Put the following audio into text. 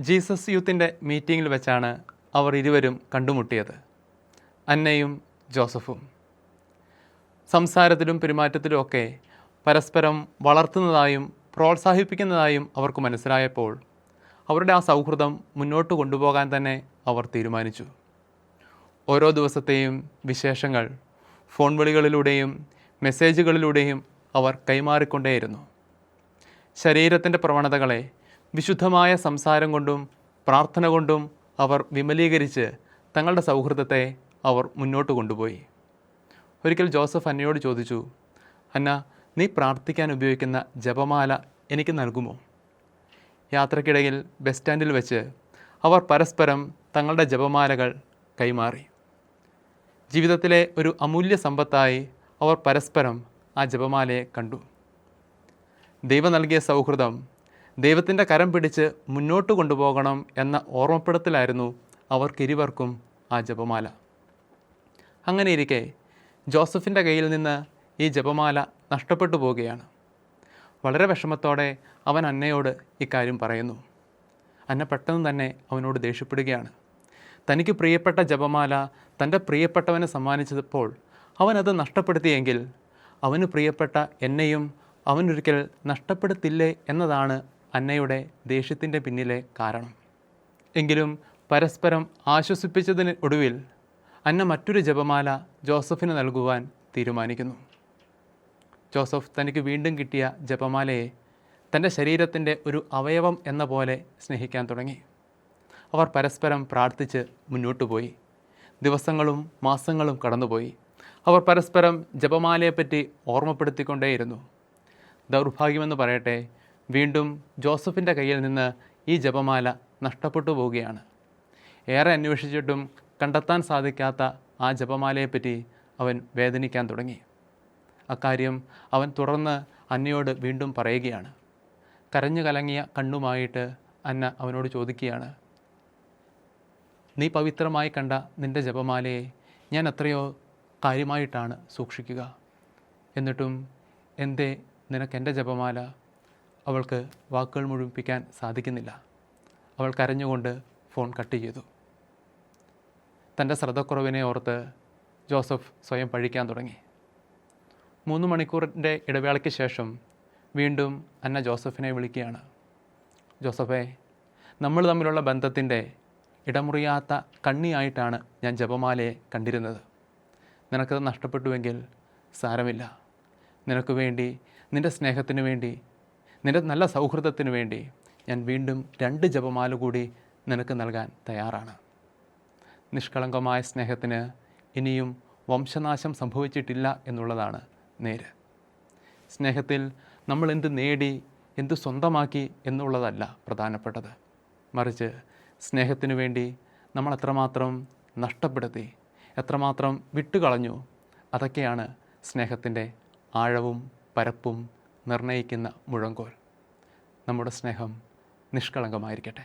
Jesus യൂത്തിന്റെ മീറ്റിങ്ങിൽ വെച്ചാണ് അവർ ഇരുവരും കണ്ടുമുട്ടിയത്. അന്നയും ജോസഫും. സംസാരത്തിലും പെരുമാറ്റത്തിലും ഒക്കെ പരസ്പരം വളർത്തുന്നതായും പ്രോത്സാഹിപ്പിക്കുന്നതായും അവർക്ക് മനസ്സിലായപ്പോൾ അവരുടെ ആ സൗഹൃദം മുന്നോട്ട് കൊണ്ടുപോകാൻ തന്നെ അവർ തീരുമാനിച്ചു. ഓരോ ദിവസത്തെയും വിശേഷങ്ങൾ ഫോൺ വിളികളിലൂടെയും മെസ്സേജുകളിലൂടെയും അവർ കൈമാറിക്കൊണ്ടേയിരുന്നു. ശരീരത്തിന്റെ പ്രവണതകളെ വിശുദ്ധമായ സംസാരം കൊണ്ടും പ്രാർത്ഥന കൊണ്ടും അവർ വിമലീകരിച്ച് തങ്ങളുടെ സൗഹൃദത്തെ അവർ മുന്നോട്ട് കൊണ്ടുപോയി. ഒരിക്കൽ ജോസഫ് അന്നയോട് ചോദിച്ചു അന്ന നീ പ്രാർത്ഥിക്കാൻ ഉപയോഗിക്കുന്ന ജപമാല എനിക്ക് നൽകുമോ? യാത്രക്കിടയിൽ ബസ് സ്റ്റാൻഡിൽ വെച്ച് അവർ പരസ്പരം തങ്ങളുടെ ജപമാലകൾ കൈമാറി. ജീവിതത്തിലെ ഒരു അമൂല്യ സമ്പത്തായി അവർ പരസ്പരം ആ ജപമാലയെ കണ്ടു. ദൈവം നൽകിയ സൗഹൃദം ദൈവത്തിന്റെ കരം പിടിച്ച് മുന്നോട്ട് കൊണ്ടുപോകണം എന്ന ഓർമ്മപ്പെടുത്തലായിരുന്നു അവർക്കിരുവർക്കും ആ ജപമാല. അങ്ങനെ ഇരിക്കെ ജോസഫിന്റെ കയ്യിൽ നിന്ന് ഈ ജപമാല നഷ്ടപ്പെട്ടു പോവുകയാണ്. വളരെ വിഷമത്തോടെ അവൻ അന്നയോട് ഇക്കാര്യം പറയുന്നു. അന്ന പെട്ടെന്ന് തന്നെ അവനോട് ദേഷ്യപ്പെടുകയാണ്. തനിക്ക് പ്രിയപ്പെട്ട ജപമാല തന്റെ പ്രിയപ്പെട്ടവനെ സമ്മാനിച്ചപ്പോൾ അവനത് നഷ്ടപ്പെടുത്തിയെങ്കിൽ അവന് പ്രിയപ്പെട്ട എന്നെയും അവനൊരിക്കൽ നഷ്ടപ്പെടുത്തില്ലേ എന്നതാണ് അന്നയുടെ ദേഷ്യത്തിന്റെ പിന്നിലെ കാരണം. എങ്കിലും പരസ്പരം ആശ്വസിപ്പിച്ചതിന് ഒടുവിൽ അന്ന മറ്റൊരു ജപമാല ജോസഫിന് നൽകുവാൻ തീരുമാനിക്കുന്നു. ജോസഫ് തനിക്ക് വീണ്ടും കിട്ടിയ ജപമാലയെ തന്റെ ശരീരത്തിന്റെ ഒരു അവയവം എന്ന പോലെ സ്നേഹിക്കാൻ തുടങ്ങി. അവർ പരസ്പരം പ്രാർത്ഥിച്ച് മുന്നോട്ട് പോയി. ദിവസങ്ങളും മാസങ്ങളും കടന്നുപോയി. അവർ പരസ്പരം ജപമാലയെപ്പറ്റി ഓർമ്മപ്പെടുത്തിക്കൊണ്ടേയിരുന്നു. ദൗർഭാഗ്യമെന്ന് പറയട്ടെ വീണ്ടും ജോസഫിന്റെ കയ്യിൽ നിന്ന് ഈ ജപമാല നഷ്ടപ്പെട്ടു പോവുകയാണ്. ഏറെ അന്വേഷിച്ചിട്ടും കണ്ടെത്താൻ സാധിക്കാത്ത ആ ജപമാലയെപ്പറ്റി അവൻ വേദനിക്കാൻ തുടങ്ങി. അക്കാര്യം അവൻ തുടർന്ന് അന്നയോട് വീണ്ടും പറയുകയാണ്. കരഞ്ഞു കലങ്ങിയ കണ്ണുമായിട്ട് അന്ന അവനോട് ചോദിക്കുകയാണ്. നീ പവിത്രമായി കണ്ട നിന്റെ ജപമാലയെ ഞാൻ എത്രയോ കാര്യമായിട്ടാണ് സൂക്ഷിക്കുക. എന്നിട്ടും എന്തേ നിനക്ക് എന്റെ ജപമാല അവൾക്ക് വാക്കുകൾ മുഴുമിപ്പിക്കാൻ സാധിക്കുന്നില്ല. അവൾ കരഞ്ഞുകൊണ്ട് ഫോൺ കട്ട് ചെയ്തു. തന്റെ ശ്രദ്ധക്കുറവിനെ ഓർത്ത് ജോസഫ് സ്വയം പഴിക്കാൻ തുടങ്ങി. മൂന്ന് മണിക്കൂറിന്റെ ഇടവേളയ്ക്ക് ശേഷം വീണ്ടും അന്ന ജോസഫിനെ വിളിക്കുകയാണ്. ജോസഫെ നമ്മൾ തമ്മിലുള്ള ബന്ധത്തിന്റെ ഇടമുറിയാത്ത കണ്ണിയായിട്ടാണ് ഞാൻ ജപമാലയെ കണ്ടിരുന്നത്. നിനക്കത് നഷ്ടപ്പെട്ടുവെങ്കിൽ സാരമില്ല. നിനക്ക് വേണ്ടി നിന്റെ സ്നേഹത്തിന് വേണ്ടി നിന്റെ നല്ല സൗഹൃദത്തിന് വേണ്ടി ഞാൻ വീണ്ടും രണ്ട് ജപമാല കൂടി നിനക്ക് നൽകാൻ തയ്യാറാണ്. നിഷ്കളങ്കമായ സ്നേഹത്തിന് ഇനിയും വംശനാശം സംഭവിച്ചിട്ടില്ല എന്നുള്ളതാണ് നേര്. സ്നേഹത്തിൽ നമ്മൾ എന്ത് നേടി എന്ത് സ്വന്തമാക്കി എന്നുള്ളതല്ല പ്രധാനപ്പെട്ടത്. മറിച്ച് സ്നേഹത്തിനു വേണ്ടി നമ്മൾ എത്രമാത്രം നഷ്ടപ്പെടുത്തി എത്രമാത്രം വിട്ടുകളഞ്ഞു അതൊക്കെയാണ് സ്നേഹത്തിന്റെ ആഴവും പരപ്പും നിർണയിക്കുന്ന മുഴങ്കോൽ. നമ്മുടെ സ്നേഹം നിഷ്കളങ്കമായിരിക്കട്ടെ.